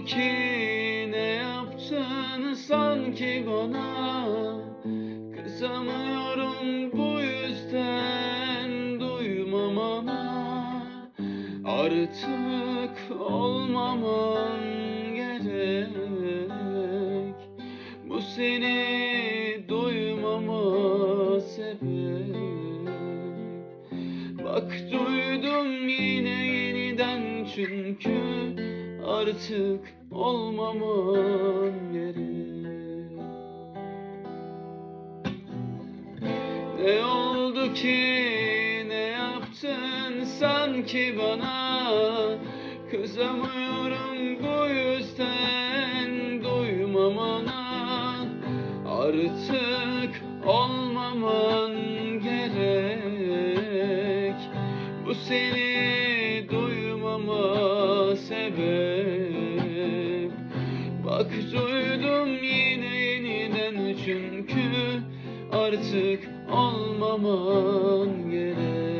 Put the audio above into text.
oldu ki ne yaptın sanki bana? Kızamıyorum bu yüzden duymam ama Artık olmaman gerek. Bu seni duymama sebep. Bak duydum yine yeniden çünkü artık olmaman gerek Ne oldu ki ne yaptın sanki bana? Kızamıyorum bu yüzden duymamana. Artık olmaman gerek. Bu seni duymama Uzak duydum yine yeniden çünkü Artık olmaman gerek.